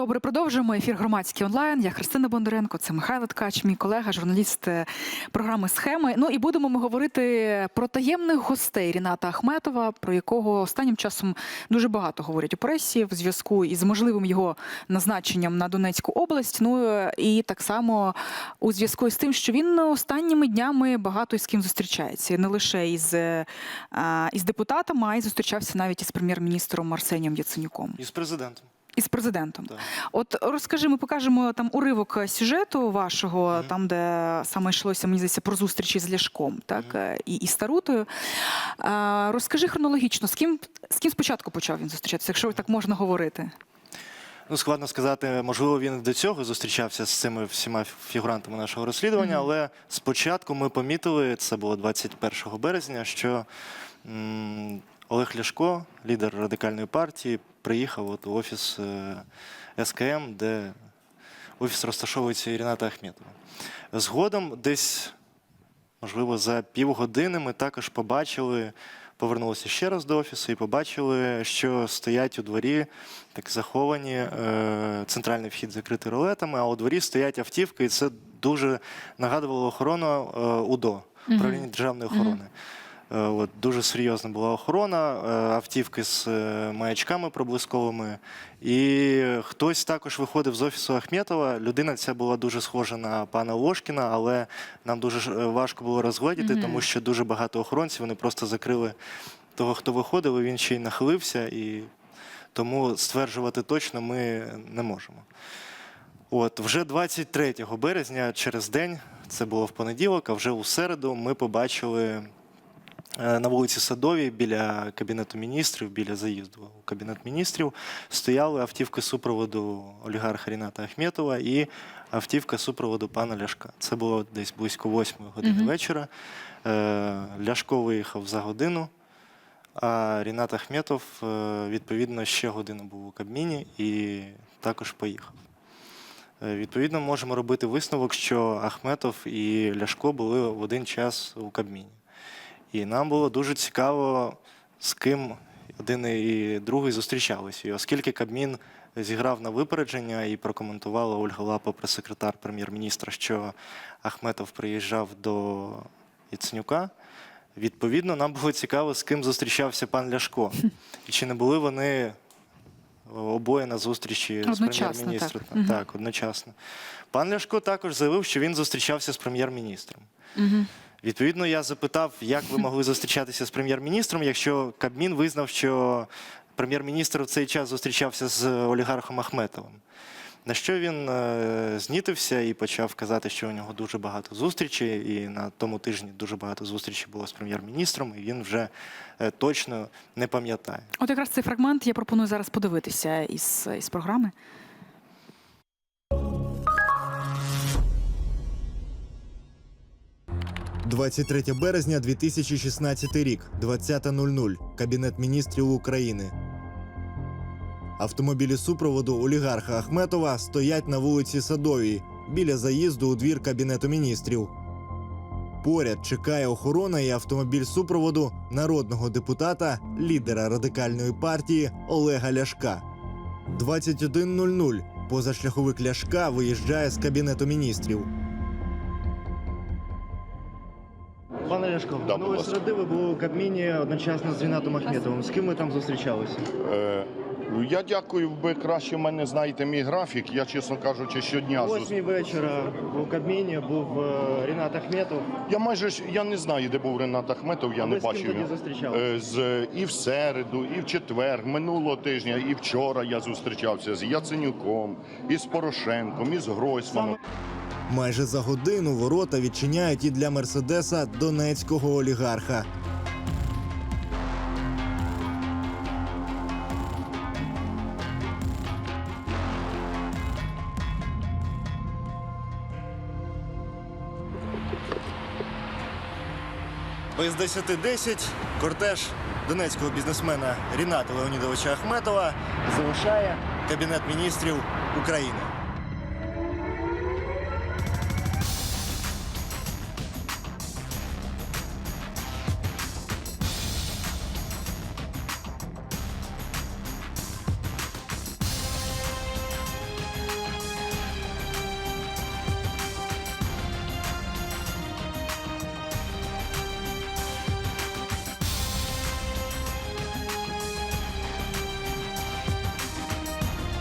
добре, продовжуємо ефір громадський онлайн. Я Христина Бондаренко, це Михайло Ткач, мій колега, журналіст е, програми Схеми. Ну і будемо ми говорити про таємних гостей Ріната Ахметова, про якого останнім часом дуже багато говорять у пресі в зв'язку із можливим його назначенням на Донецьку область. Ну е, і так само у зв'язку із тим, що він останніми днями багато із ким зустрічається, не лише із, е, із депутатами, а й зустрічався навіть із прем'єр-міністром Арсенієм Яценюком. І з президентом. Із президентом. Так. От розкажи, ми покажемо там уривок сюжету вашого, Мгм. там, де саме йшлося, мені здається, про зустрічі з Ляшком, так, е, і, і Старутою. А, розкажи хронологічно, з ким, з ким спочатку почав він зустрічатися, якщо так можна говорити? Ну, складно сказати, можливо, він до цього зустрічався з цими всіма фігурантами нашого розслідування, Мгм. але спочатку ми помітили, це було 21 березня, що м, Олег Ляшко, лідер радикальної партії, приїхав от у офіс е, СКМ, де офіс розташовується Іріната Ахметова. Згодом, десь, можливо, за півгодини ми також побачили. Повернулися ще раз до офісу і побачили, що стоять у дворі так заховані е, центральний вхід закритий ролетами, а у дворі стоять автівки, і це дуже нагадувало охорону е, УДО, управління державної охорони. Е, От, дуже серйозна була охорона, е, автівки з е, маячками проблисковими. І хтось також виходив з офісу Ахметова. Людина ця була дуже схожа на пана Ложкіна, але нам дуже важко було розгледіти, Мгм. тому що дуже багато охоронців вони просто закрили того, хто виходив, і він ще й нахилився, і тому стверджувати точно ми не можемо. От, вже 23 березня, через день, це було в понеділок, а вже у середу ми побачили на вулиці Садовій біля Кабінету міністрів, біля заїзду у Кабінет міністрів, стояли автівки супроводу олігарха Ріната Ахметова і автівка супроводу пана Ляшка. Це було десь близько 8 години Мгм. вечора. Е, Ляшко виїхав за годину. А Рінат Ахметов, е, відповідно, ще годину був у Кабміні і також поїхав. Е, Відповідно, можемо робити висновок, що Ахметов і Ляшко були в один час у Кабміні. І нам було дуже цікаво, з ким один і другий зустрічалися. І оскільки Кабмін зіграв на випередження і прокоментувала Ольга Лапа, прес-секретар прем'єр-міністра, що Ахметов приїжджав до Яценюка, відповідно, нам було цікаво, з ким зустрічався пан Ляшко. І чи не були вони обоє на зустрічі з прем'єр-міністром. так. Так, одночасно. Пан Ляшко також заявив, що він зустрічався з прем'єр-міністром. Угу. Відповідно, я запитав, як ви могли зустрічатися з прем'єр-міністром, якщо Кабмін визнав, що прем'єр-міністр в цей час зустрічався з олігархом Ахметовим. На що він е, знітився і почав казати, що у нього дуже багато зустрічей, і на тому тижні дуже багато зустрічей було з прем'єр-міністром, і він вже е, точно не пам'ятає. От якраз цей фрагмент я пропоную зараз подивитися із, із програми. 23 березня 2016 рік, 20.00. Кабінет міністрів України. Автомобілі супроводу олігарха Ахметова стоять на вулиці Садовій біля заїзду у двір Кабінету міністрів. Поряд чекає охорона і автомобіль супроводу народного депутата, лідера радикальної партії Олега Ляшка. 21.00. Позашляховик Ляшка виїжджає з Кабінету міністрів. Ляшко, Да, ну, ласка. середи ви були у Кабміні одночасно з Рінатом Ахметовим. З ким ви там зустрічалися? Е, ну, я дякую, ви краще мене знаєте мій графік. Я, чесно кажучи, щодня зус- Восьмій вечора в Кабміні був е, Рінат Ахметов. Я майже ж- я не знаю, де був Ренат Ахметов, я А не ви з ким бачив тоді його. зустрічалися? Е, З і в середу, і в четвер, минулого тижня, і вчора я зустрічався з Яценюком, і з Порошенком, і з Гройсманом. Майже за годину ворота відчиняють і для мерседеса донецького олігарха. Без 10.10 кортеж донецького бізнесмена Ріната Леонідовича Ахметова залишає Кабінет міністрів України.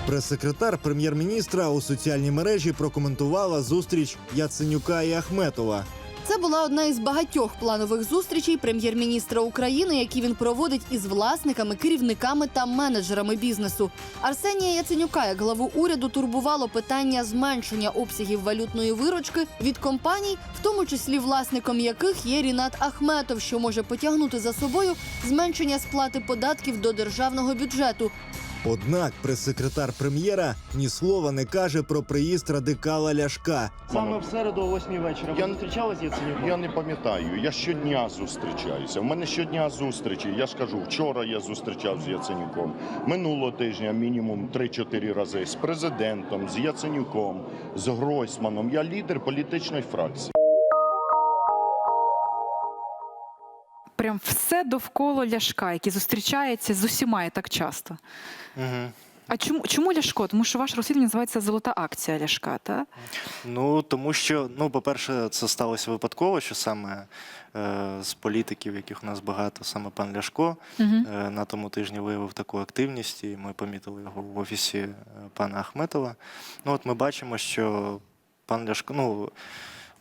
Прес-секретар прем'єр-міністра у соціальній мережі прокоментувала зустріч Яценюка і Ахметова. Це була одна із багатьох планових зустрічей прем'єр-міністра України, які він проводить із власниками, керівниками та менеджерами бізнесу. Арсенія Яценюка, як главу уряду, турбувало питання зменшення обсягів валютної виручки від компаній, в тому числі власником яких є Рінат Ахметов, що може потягнути за собою зменшення сплати податків до державного бюджету. Однак прес-секретар прем'єра ні слова не каже про приїзд радикала Ляшка. Саме в середу о 8 вечора ви Я- зустрічалися з Яценюком? Я не пам'ятаю. Я щодня зустрічаюся. У мене щодня зустрічі. Я ж кажу, вчора я зустрічався з Яценюком. Минулого тижня мінімум 3-4 рази з президентом, з Яценюком, з Гройсманом. Я лідер політичної фракції. Прям все довкола Ляшка, який зустрічається з усіма і так часто. Угу. А чому, чому Ляшко? Тому що ваш розслідування називається Золота акція Ляшка, так? Ну тому що, ну, по-перше, це сталося випадково, що саме е, з політиків, яких у нас багато, саме пан Ляшко Угу. е, на тому тижні виявив таку активність, і ми помітили його в офісі е, пана Ахметова. Ну, от ми бачимо, що пан Ляшко, ну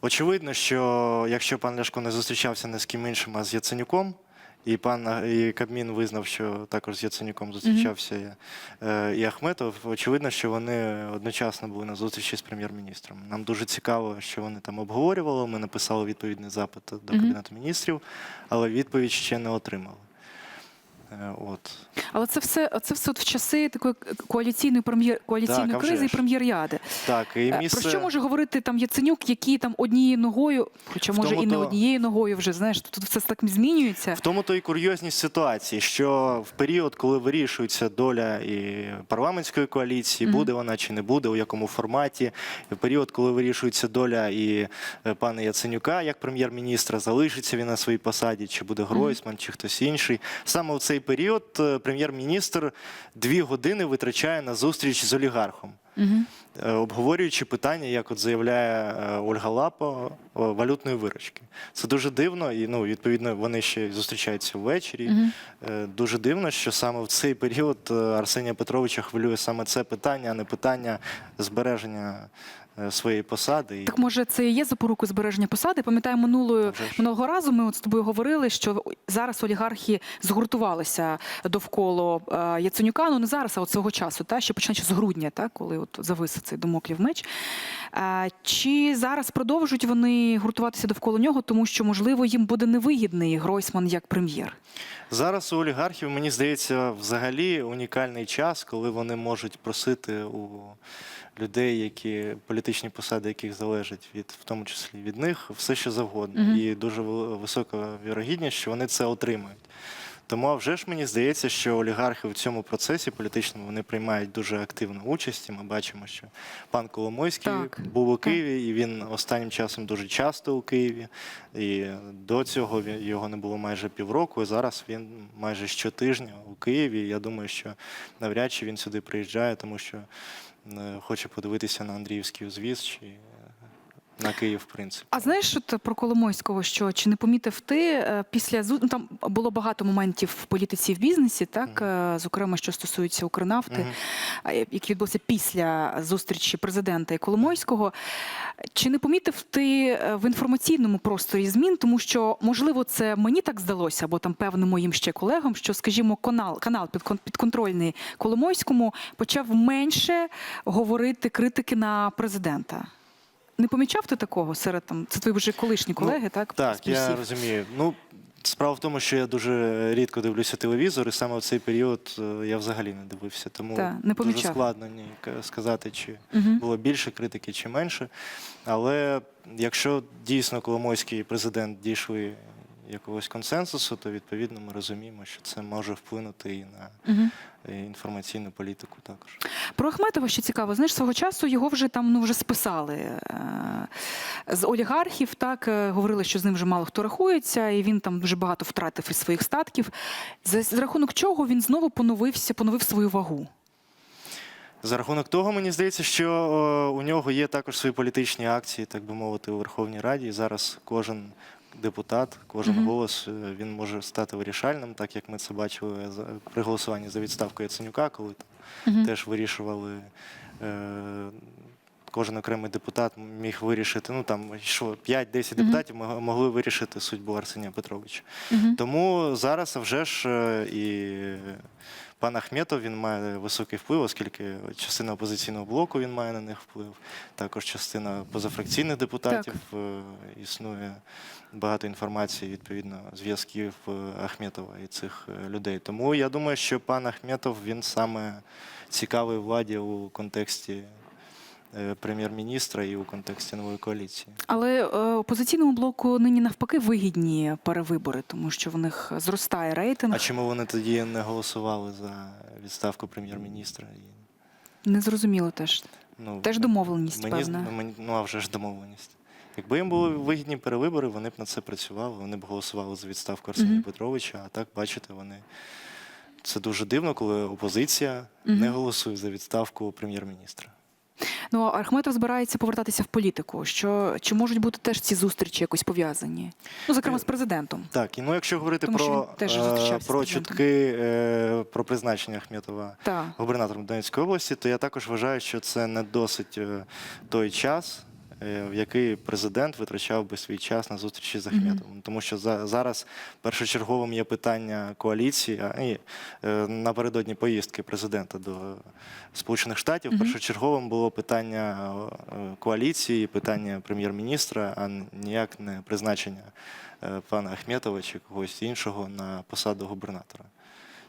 очевидно, що якщо пан Ляшко не зустрічався не з ким іншим, а з Яценюком. І пан і Кабмін визнав, що також з Яценюком зустрічався е, і Ахметов. Очевидно, що вони одночасно були на зустрічі з прем'єр-міністром. Нам дуже цікаво, що вони там обговорювали. Ми написали відповідний запит до Мгм. кабінету міністрів, але відповідь ще не отримали. Е, От. Але це все, це все в часи такої коаліційної прем'єр коаліційної Так, кризи і прем'єр'яди. Так, і Е, місце... Про що може говорити там Яценюк, який там однією ногою, хоча може і не то- однією ногою вже знаєш, тут все так змінюється. В тому то і курйозність ситуації, що в період, коли вирішується доля і парламентської коаліції, Мгм. буде вона чи не буде, у якому форматі, і в період, коли вирішується доля і е, пана Яценюка як прем'єр-міністра, залишиться він на своїй посаді, чи буде Гройсман, чи хтось інший. Саме в цей період е, прем'єр-міністр дві години витрачає на зустріч з олігархом. Угу. обговорюючи питання, як от заявляє е, Ольга Лапа, валютної виручки. Це дуже дивно, і ну відповідно вони ще зустрічаються ввечері. Е, Дуже дивно, що саме в цей період Арсенія Петровича хвилює саме це питання, а не питання збереження своєї посади. Так може це і є запорукою збереження посади? Пам'ятаю, минулою минулого разу ми от з тобою говорили, що зараз олігархи згуртувалися довкола е, Яценюка. Ну не зараз, а от свого часу, та ще починаючи з грудня, та коли от завис цей домоклів меч. Е, Чи зараз продовжують вони гуртуватися довкола нього, тому що можливо їм буде невигідний Гройсман як прем'єр? Зараз у олігархів, мені здається, взагалі унікальний час, коли вони можуть просити у людей, які політичні посади, яких залежать від, в тому числі від них, все що завгодно. Мгм. І дуже висока вірогідність, що вони це отримають. Тому а вже ж мені здається, що олігархи в цьому процесі політичному вони приймають дуже активну участь. І ми бачимо, що пан Коломойський Так, був у. Києві, і він останнім часом дуже часто у Києві. І до цього його не було майже півроку. І зараз він майже щотижня у Києві. Я думаю, що навряд чи він сюди приїжджає, тому що хоче подивитися на Андріївський узвіз чи е, на Київ, в принципі. А знаєш от про Коломойського, що чи не помітив ти е, після ну, там було багато моментів в політиці і в бізнесі, так е, зокрема, що стосується Укрнафти, е, які відбулися після зустрічі президента і Коломойського. Чи не помітив ти е, в інформаційному просторі змін, тому що можливо це мені так здалося, або там певним моїм ще колегам, що, скажімо, канал, канал підкон- підконтрольний Коломойському почав менше говорити критики на президента. Не помічав ти такого серед там? Це твої вже колишні Ну, колеги, так? Так, я розумію. Ну, справа в тому, що я дуже рідко дивлюся телевізор, і саме в цей період е, я взагалі не дивився. Тому Та, не дуже складно ні, сказати, чи угу. було більше критики, чи менше. Але якщо дійсно Коломойський президент дійшли якогось консенсусу, то відповідно ми розуміємо, що це може вплинути і на е, інформаційну політику також. Про Ахметова ще цікаво. Знаєш, свого часу його вже там ну вже списали е, з олігархів. Так е, говорили, що з ним вже мало хто рахується, і він там дуже багато втратив із своїх статків. За, за рахунок чого він знову поновився, поновив свою вагу. За рахунок того, мені здається, що е, у нього є також свої політичні акції, так би мовити, у Верховній Раді. І зараз кожен депутат, кожен Мгм. голос е, він може стати вирішальним, так як ми це бачили за- при голосуванні за відставку Яценюка, коли там Мгм. теж вирішували. Е, Кожен окремий депутат міг вирішити, ну там що 5-10 Мгм. депутатів мог- могли вирішити судьбу Арсенія Петровича. Тому зараз вже ж е, і пан Ахметов він має високий вплив, оскільки частина опозиційного блоку він має на них вплив. Також частина позафракційних депутатів е, існує багато інформації, відповідно, зв'язків е, Ахметова і цих людей. Тому я думаю, що пан Ахметов він саме цікавий владі у контексті. Е, Прем'єр-міністра і у контексті нової коаліції. Але е, опозиційному блоку нині навпаки вигідні перевибори, тому що в них зростає рейтинг. А чому вони тоді не голосували за відставку прем'єр-міністра? І, Незрозуміло теж. Ну, Теж домовленість, мені, певна. мені- ну а вже ж домовленість. Якби їм були вигідні перевибори, вони б на це працювали, вони б голосували за відставку Арсенія Мгм. Петровича. А так, бачите, вони це дуже дивно, коли опозиція Мгм. не голосує за відставку прем'єр-міністра. Ну а Ахметов збирається повертатися в політику. Що чи можуть бути теж ці зустрічі якось пов'язані? Ну, зокрема, з президентом. Так, і ну якщо говорити Тому про, теж е, про чутки е, про призначення Ахметова губернатором Донецької області, то я також вважаю, що це не досить е, той час, е, в який президент витрачав би свій час на зустрічі з. Ахметовим. Тому що за, зараз першочерговим є питання коаліції, а ні, е, напередодні поїздки президента до Сполучених Штатів. Мгм. Першочерговим було питання е, коаліції, питання прем'єр-міністра, а ніяк не призначення е, пана Ахметова чи когось іншого на посаду губернатора.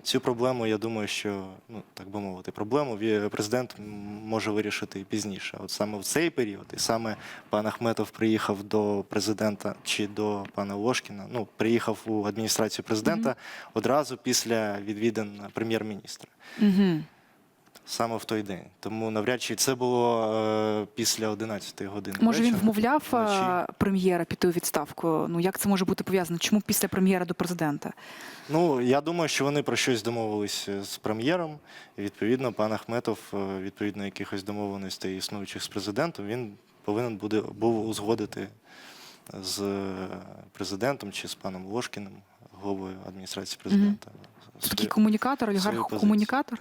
Цю проблему, я думаю, що ну так би мовити, проблему президент може вирішити пізніше. От саме в цей період, і саме пан Ахметов приїхав до президента чи до пана Лошкіна. Ну приїхав у адміністрацію президента одразу після відвідин прем'єр-міністра. Угу. Саме в той день. Тому навряд чи це було е, після 11 години. Може він вечора, вмовляв вночі. прем'єра піти у відставку? Ну як це може бути пов'язано? Чому після прем'єра до президента? Ну, я думаю, що вони про щось домовились з прем'єром. І відповідно, пан Ахметов, е, відповідно якихось домовленостей існуючих з президентом, він повинен буде був узгодити з е, президентом чи з паном Ложкіним, головою адміністрації президента. Такий свої- комунікатор, свою олігарх-комунікатор?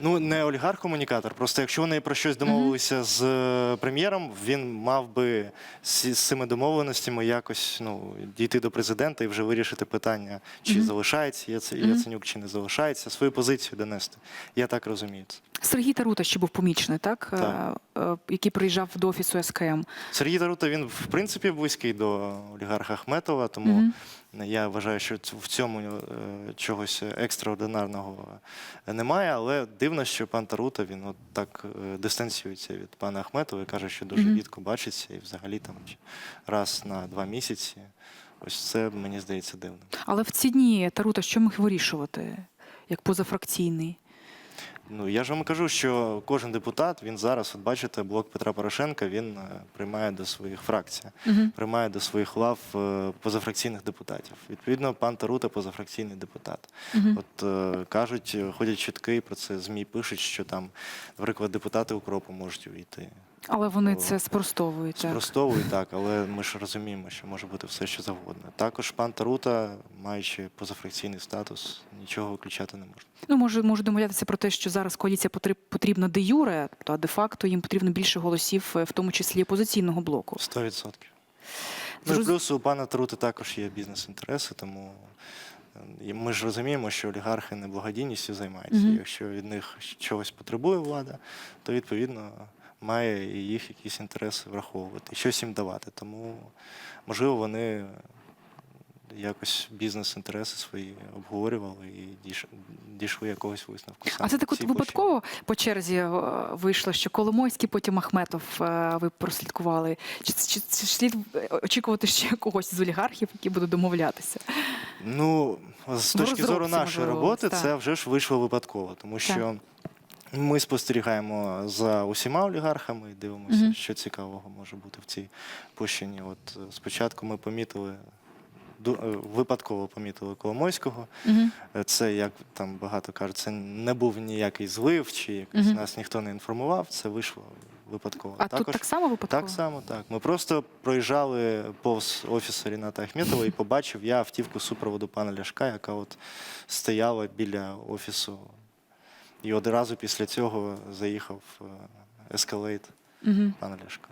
Ну, не олігарх-комунікатор. Просто якщо вони про щось домовилися з е, прем'єром, він мав би з, з цими домовленостями якось ну, дійти до президента і вже вирішити питання, чи залишається Яце- Яценюк, чи не залишається, свою позицію донести. Я так розумію. це. Сергій Тарута ще був помічний, так? Так. Е, е, Який приїжджав до офісу СКМ. Сергій Тарута, він в принципі близький до олігарха Ахметова, тому Мгм. я вважаю, що в цьому е, чогось екстраординарного немає, але дивно, що пан Тарута він от так дистанціюється від пана Ахметова і каже, що дуже рідко бачиться і взагалі там раз на два місяці. Ось це мені здається дивним. Але в ці дні Тарута що міг вирішувати як позафракційний? Ну я ж вам кажу, що кожен депутат він зараз, от бачите, блок Петра Порошенка він е, приймає до своїх фракцій. Угу. приймає до своїх лав е, позафракційних депутатів. Відповідно, пан Тарута позафракційний депутат. От е, кажуть, е, ходять чутки про це. Змі пишуть, що там, наприклад, депутати укропу можуть увійти. Але вони то це спростовують. Так. Спростовують так, але ми ж розуміємо, що може бути все, що завгодно. Також пан Тарута, маючи позафракційний статус, нічого виключати не може. Ну, може, може домовлятися про те, що зараз коаліція потріб- потрібна де юре, тобто, а де-факто їм потрібно більше голосів, е, в тому числі опозиційного блоку. 100%. Ну і плюс у пана Тарути також є бізнес-інтереси, тому е, ми ж розуміємо, що олігархи не благодійністю займаються. Мгм. І Якщо від них чогось потребує влада, то відповідно має і їх якісь інтереси враховувати, щось їм давати. Тому можливо вони якось бізнес-інтереси свої обговорювали і дійш- дійшли якогось висновку. А це так от випадково по черзі е, вийшло, що Коломойський, потім Ахметов е, ви прослідкували. Чи, чи, чи слід е, очікувати ще когось з олігархів, які будуть домовлятися? Ну, з точки зору нашої можливо, роботи, це вже ж вийшло випадково, тому що ми спостерігаємо за усіма олігархами і дивимося, Мгм. що цікавого може бути в цій площині. От е, спочатку ми помітили. е, Випадково помітили Коломойського. Угу. Е, Це, як там багато кажуть, це не був ніякий злив, чи якось Мгм. нас ніхто не інформував. Це вийшло випадково. А тут так само випадково? Так само, так. Ми просто проїжджали повз офісу Ріната Ахметова і побачив я автівку супроводу пана Ляшка, яка от стояла біля офісу. І одразу після цього заїхав е, ескалейт угу. пана Ляшка.